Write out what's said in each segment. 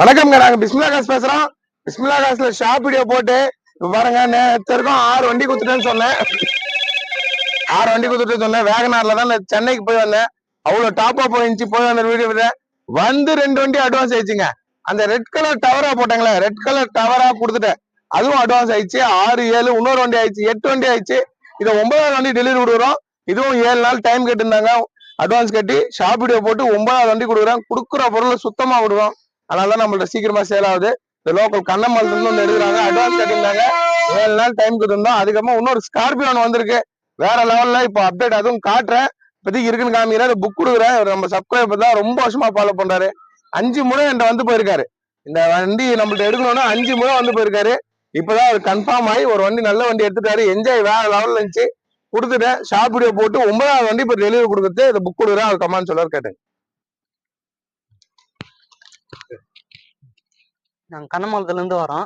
வணக்கம்ங்க நாங்க பிஸ்மிலா காசு பேசுறோம். பிஸ்மிலா காசுல ஷாப் வீடியோ போட்டு பாருங்க நேத்து ஆறு வண்டி கொடுத்துட்டேன்னு சொன்னேன். ஆறு வண்டி கொடுத்துட்டு சொன்னேன். வேகனார்ல தான் நான் சென்னைக்கு போய் வந்தேன். அவ்வளவு டாப்பா போயிருந்துச்சு. போய் வந்த வீடியோ வந்து ரெண்டு வண்டி அட்வான்ஸ் ஆயிடுச்சுங்க. அந்த ரெட் கலர் டவரா போட்டாங்களே ரெட் கலர் டவரா கொடுத்துட்டேன். அதுவும் அட்வான்ஸ் ஆயிடுச்சு. ஆறு ஏழு இன்னொரு வண்டி ஆயிடுச்சு. எட்டு வண்டி ஆயிடுச்சு. இதை ஒன்பதாவது வண்டி டெலிவரி கொடுக்குறோம். இதுவும் ஏழு நாள் டைம் கேட்டிருந்தாங்க. அட்வான்ஸ் கட்டி ஷாப் வீடியோ போட்டு ஒன்பதாவது வண்டி கொடுக்குறேன். கொடுக்குற பொருளை சுத்தமா விடுவோம் அதனால தான் நம்மள்ட்ட சீக்கிரமா சேல் ஆகுது. இந்த லோக்கல் கண்ணம்மல் இருந்து ஒன்று எடுக்கிறாங்க. அட்வான்ஸ் கட்டியிருந்தாங்க. ஏழு நாள் டைம் கொடுத்துருந்தோம். அதுக்கப்புறமா இன்னொரு ஸ்கார்பியோ ஒன்று வந்திருக்கு. வேற லெவல்ல இப்போ அப்டேட் அதுவும் காட்டுறேன். இப்போதைக்கு இருக்குன்னு காமிக்கிறேன். புக் கொடுக்குறேன். நம்ம சப்ஸ்கிரைபர் தான். ரொம்ப வருஷமா ஃபாலோ பண்றாரு. அஞ்சு முறை என்கிட்ட வந்து போயிருக்காரு. இந்த வண்டி நம்மள்ட்ட எடுக்கணும்னா அஞ்சு முறை வந்து போயிருக்காரு. இப்பதான் அவர் கன்ஃபார்ம் ஆகி ஒரு வண்டி நல்ல வண்டி எடுத்துட்டாரு. என்ஜாய் வேற லெவல்ல இருந்துச்சு. கொடுத்துட்டேன். ஷாப் வீடியோ போட்டு ஒன்பதாவது வண்டி இப்போ டெலிவரி கொடுக்குறது. இதை புக் கொடுக்குறேன். அவர் கமான்னு சொல்லுவார் கேட்டேன் நாங்கள் கண்ணமலத்துல இருந்து வரோம்.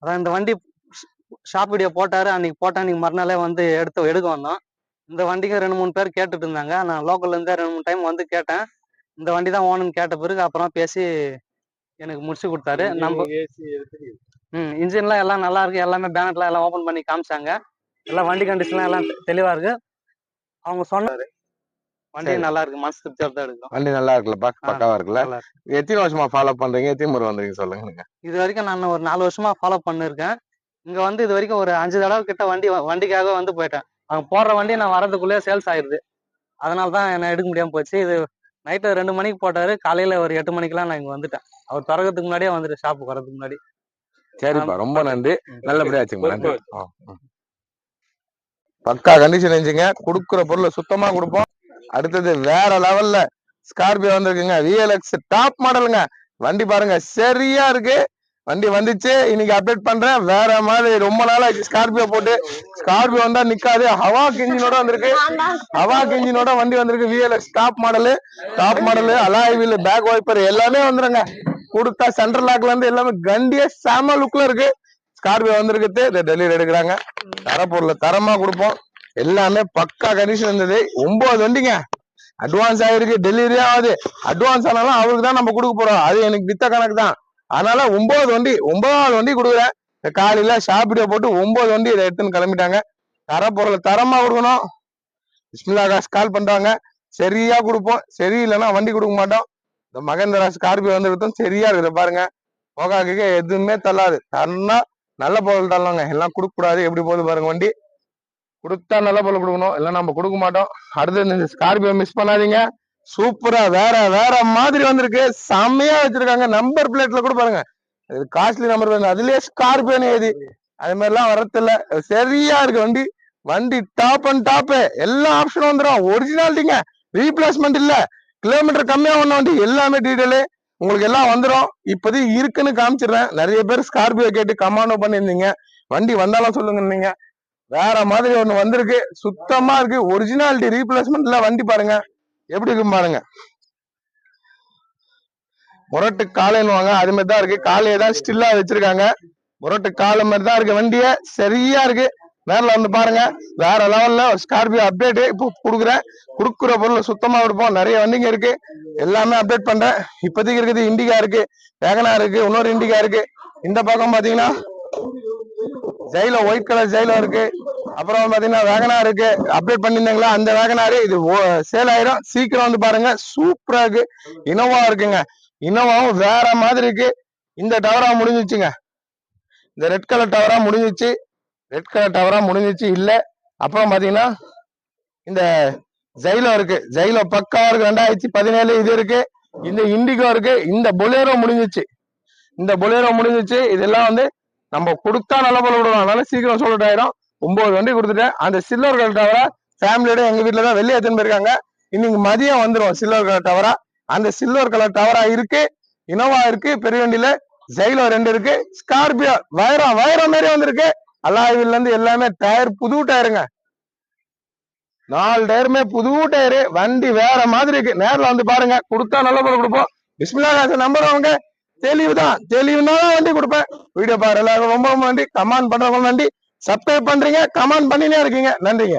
அதான் இந்த வண்டி ஷாப் வீடியோ போட்டாரு. அன்னைக்கு போட்டா அன்னைக்கு மறுநாளே வந்து எடுத்து எடுக்க வந்தோம். இந்த வண்டிக்கு ரெண்டு மூணு பேர் கேட்டுட்டு இருந்தாங்க. நான் லோக்கல்ல இருந்தே ரெண்டு மூணு டைம் வந்து கேட்டேன். இந்த வண்டி தான் ஓணுன்னு கேட்ட பிறகு அப்புறம் பேசி எனக்கு முடிச்சு கொடுத்தாரு. நம்ம ம் இன்ஜின்லாம் எல்லாம் நல்லா இருக்கு. எல்லாமே பேனட்லாம் எல்லாம் ஓப்பன் பண்ணி காமிச்சாங்க. எல்லாம் வண்டி கண்டிஷன்லாம் எல்லாம் தெ- தெளிவா இருக்கு. அவங்க சொன்னாரு வண்டி. நல்லா இருக்கு மனசு திருப்தியாக தான் எடுக்கும் வண்டி நல்லா இருக்குல்ல? பக் ஆ, பக்காவா இருக்குல்ல? எத்தனை வருஷமா ஃபாலோ பண்றீங்க? எத்தனை முறை வந்தீங்க சொல்லுங்க இது வரைக்கும் நான் ஒரு நாலு வருஷமா ஃபாலோ பண்ணிருக்கேன். இங்க வந்து இது வரைக்கும் ஒரு அஞ்சு தடவை கிட்ட வண்டி வண்டிக்காக வந்து போயிட்டேன். அவங்க போடுற வண்டி நான் வரதுக்குள்ளேயே சேல்ஸ் ஆயிருது. அதனால தான் என்ன எடுக்க முடியாம போச்சு. இது நைட்டு ரெண்டு மணிக்கு போட்டாரு. காலையில ஒரு எட்டு மணிக்கெல்லாம் நான் இங்க வந்துட்டேன். அவர் திறக்கிறதுக்கு முன்னாடியே வந்துட்டு ஷாப்புக்கு வரதுக்கு முன்னாடி. சரிப்பா. ரொம்ப நன்றி. ம். நல்லபடியா வச்சுங்க நன்றி. good. ஆ, ம். பக்கா கண்டிஷன் இருந்துச்சுங்க. குடுக்குற பொருளை சுத்தமா கொடுப்போம். அடுத்தது வேற லெவல்ல ஸ்கார்பியோ வந்திருக்குங்க. விஎல்எக்ஸ் டாப் மாடலுங்க வண்டி பாருங்க சரியா இருக்கு. வண்டி வந்துச்சு. இன்னைக்கு அப்டேட் பண்றேன். வேற மாதிரி ரொம்ப நாளா ஸ்கார்பியோ போட்டு ஸ்கார்பியோ வந்தா நிக்காது. ஹவாக் இன்ஜினோட வந்திருக்கு. ஹவாக் இன்ஜினோட வண்டி வந்திருக்கு. VLX top model top model alloy wheel back wiper எல்லாமே வந்துருங்க. கொடுத்தா சென்ட்ரல் லாக்ல இருந்து எல்லாமே கண்டியே செம லுக்ல இருக்கு. ஸ்கார்பியோ வந்திருக்கு டெலிவரி எடுக்கிறாங்க. தரப்பொருளை தரமா கொடுப்போம். எல்லாமே பக்கா கண்டிஷன் இருந்தது. ஒன்பது வண்டிங்க. அட்வான்ஸ் ஆயிருக்கு டெலிவரி ஆகுது. அட்வான்ஸ் ஆனாலும் அவருக்கு தான் நம்ம கொடுக்க போறோம். அது எனக்கு வித்த கணக்கு தான். அதனால ஒன்பது வண்டி ஒன்பதாவது வண்டி கொடுக்குறேன் காலையில ஷாப்பிடியோ போட்டு ஒன்பது வண்டி இதை எடுத்துன்னு கிளம்பிட்டாங்க. தர பொருளை தரமா கொடுக்கணும். பிஸ்மில்லா காசு கால் பண்றாங்க. சரியா கொடுப்போம். சரி இல்லைன்னா வண்டி கொடுக்க மாட்டோம். இந்த மகேந்திரா ஸ்கார்பியோ வந்து வித்தோம் சரியா இருக்குது பாருங்க. போகாக்கு எதுவுமே தள்ளாது. தரனா நல்ல பொருள் தரலாங்க எல்லாம் கொடுக்க கூடாது எப்படி போகுது பாருங்க வண்டி. கொடுத்தா நல்ல பொருள் கொடுக்கணும். இல்லை நம்ம கொடுக்க மாட்டோம். அடுத்து இந்த ஸ்கார்பியோ மிஸ் பண்ணாதீங்க. சூப்பரா வேற வேற மாதிரி வந்திருக்கு. செம்மையா வச்சிருக்காங்க. நம்பர் பிளேட்ல கூட பாருங்க. இது காஸ்ட்லி நம்பர் பிளேட் அதுலயே ஸ்கார்பியோன்னு ஏதி அது மாதிரிலாம் வரதில்ல. சரியா இருக்கு. வண்டி வண்டி டாப் அண்ட் டாப் எல்லா ஆப்ஷனும் வந்துடும் ஒரிஜினாலிட்டிங்க ரீப்ளேஸ்மெண்ட் இல்ல. கிலோமீட்டர் கம்மியா ஒண்ணு வண்டி. எல்லாமே டீடைலு உங்களுக்கு எல்லாம் வந்துடும் இப்போதைக்கு இருக்குன்னு காமிச்சிடுறேன். நிறைய பேர் ஸ்கார்பியோ கேட்டு கமாண்டோ பண்ணியிருந்தீங்க வண்டி வந்தாலும் சொல்லுங்க நீங்க. வேற மாதிரி ஒண்ணு வந்திருக்கு. சுத்தமா இருக்கு. ஒரிஜினாலிட்டி ரீப்ளேஸ்மெண்ட்ல வண்டி பாருங்க. எப்படி இருக்கும் பாருங்க. முரட்டு காலைன்னுவாங்க அது மாதிரி தான் இருக்கு. காலையை தான் ஸ்டில்லா வச்சிருக்காங்க. முரட்டு காலை மாதிரி தான் இருக்கு வண்டிய. சரியா இருக்கு. நேரில் வந்து பாருங்க. வேற லெவல்ல ஒரு ஸ்கார்பியோ அப்டேட் இப்போ கொடுக்குறேன். கொடுக்குற பொருள் சுத்தமா கொடுப்போம். நிறைய வண்டிங்க இருக்கு. எல்லாமே அப்டேட் பண்றேன். இப்போதைக்கு இருக்குது இண்டிகா இருக்கு. வேகனா இருக்கு. இன்னொரு இண்டிகா இருக்கு. இந்த பக்கம் பாத்தீங்கன்னா ஜெயிலோ ஒயிட் கலர் ஜெயிலோ இருக்கு. அப்புறம் பாத்தீங்கன்னா வேகனா இருக்கு. அப்டேட் பண்ணியிருந்தாங்களா? அந்த வேகனாரு இது சேல் ஆயிரும். சீக்கிரம் வந்து பாருங்க. சூப்பரா இருக்கு. இனோவா இருக்குங்க. இனோவாவும் வேற மாதிரி இருக்கு. இந்த டவரா முடிஞ்சிச்சுங்க. இந்த ரெட் கலர் டவரா முடிஞ்சிச்சு. ரெட் கலர் டவரா முடிஞ்சிச்சு. இல்ல. அப்புறம் பாத்தீங்கன்னா இந்த ஜெயிலோ இருக்கு. ஜெயிலோ பக்காவா இருக்கு. ரெண்டாயிரத்தி பதினேழு இது இருக்கு. இந்த இண்டிகோ இருக்கு. இந்த பொலேரோ முடிஞ்சிச்சு. இந்த பொலேரோ முடிஞ்சிச்சு. இதெல்லாம் வந்து நம்ம கொடுத்தா நல்ல போல விடுவோம் அதனால சீக்கிரம் சொல்லிட்டு ஆயிரும். ஒன்பது வண்டி கொடுத்துட்டேன். அந்த சில்லர்கள் கலர் டவரா ஃபேமிலியோட எங்க வீட்டுல தான் வெளியே எடுத்துன்னு போயிருக்காங்க. இன்னைக்கு மதியம் வந்துடும் சில்வர் கலர் டவரா அந்த சில்வர் கலர் டவரா இருக்கு. இனோவா இருக்கு. பெரிய வண்டியில ஜெயிலோ ரெண்டு இருக்கு. ஸ்கார்பியோ வைரம் வைரம் மாரி வந்திருக்கு. அலாய்வில்ல இருந்து எல்லாமே டயர் புது டயருங்க நாலு டயருமே புது டயரு வண்டி வேற மாதிரி இருக்கு. நேரில் வந்து பாருங்க. கொடுத்தா நல்ல பொருள் கொடுப்போம். பிஸ்மில்லா காசு நம்பர் அவங்க தெளிவு தான் தெளிவுனா வண்டி கொடுப்பேன். வீடியோ பாரு எல்லாருக்கும் ரொம்ப ரொம்ப நன்றி. கமெண்ட் பண்றவங்க நன்றி. சப்ஸ்கிரைப் பண்றீங்க கமெண்ட் பண்ணினே இருக்கீங்க. நன்றிங்க.